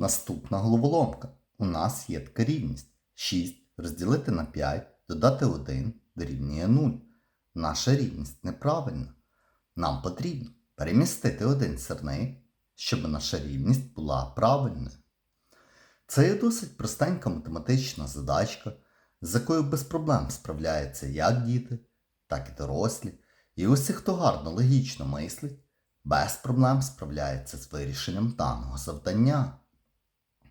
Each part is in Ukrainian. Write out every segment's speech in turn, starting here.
Наступна головоломка. У нас є така рівність. 6 розділити на 5, додати 1 дорівнює 0. Наша рівність неправильна. Нам потрібно перемістити один сирник, щоб наша рівність була правильною. Це є досить простенька математична задачка, з якою без проблем справляються як діти, так і дорослі. І усі, хто гарно логічно мислить, без проблем справляється з вирішенням даного завдання.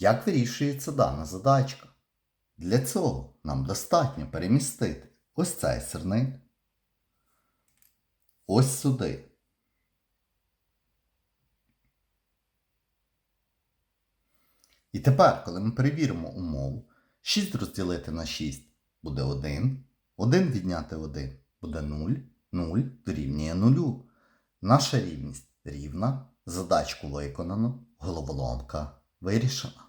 Як вирішується дана задачка? Для цього нам достатньо перемістити ось цей сирник ось сюди. І тепер, коли ми перевіримо умову, 6 розділити на 6 буде 1, 1 відняти 1 буде 0, 0 дорівнює 0. Наша рівність рівна, задачку виконано, головоломка вирішена.